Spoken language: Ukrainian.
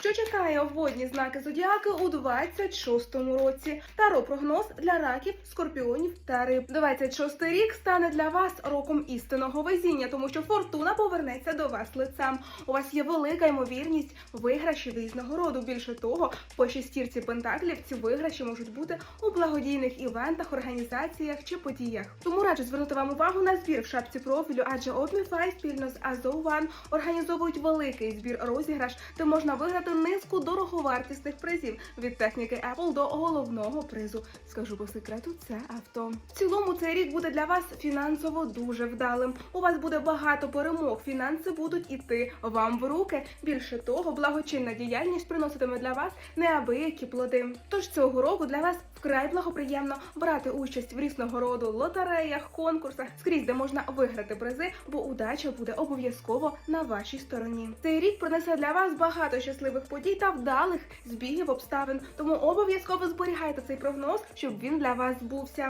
Що чекає водні знаки зодіаки у 26-му році? Таро прогноз для раків, скорпіонів та риб. 26-й рік стане для вас роком істинного везіння, тому що фортуна повернеться до вас лицем. У вас є велика ймовірність виграшів різного роду. Більше того, по шестірці пентаклів ці виграші можуть бути у благодійних івентах, організаціях чи подіях. Тому раджу звернути вам увагу на збір в шапці профілю, адже Обміфай спільно з One організовують великий збір розіграш, де можна виграти низку дороговартісних призів від техніки Apple до головного призу. Скажу по секрету, це авто. В цілому цей рік буде для вас фінансово дуже вдалим. У вас буде багато перемог. Фінанси будуть іти вам в руки. Більше того, благочинна діяльність приноситиме для вас неабиякі плоди. Тож цього року для вас вкрай благоприємно брати участь в різного роду лотереях, конкурсах, скрізь, де можна виграти призи, бо удача буде обов'язково на вашій стороні. Цей рік принесе для вас багато щасливих подій та вдалих збігів обставин. Тому обов'язково зберігайте цей прогноз, щоб він для вас збувся.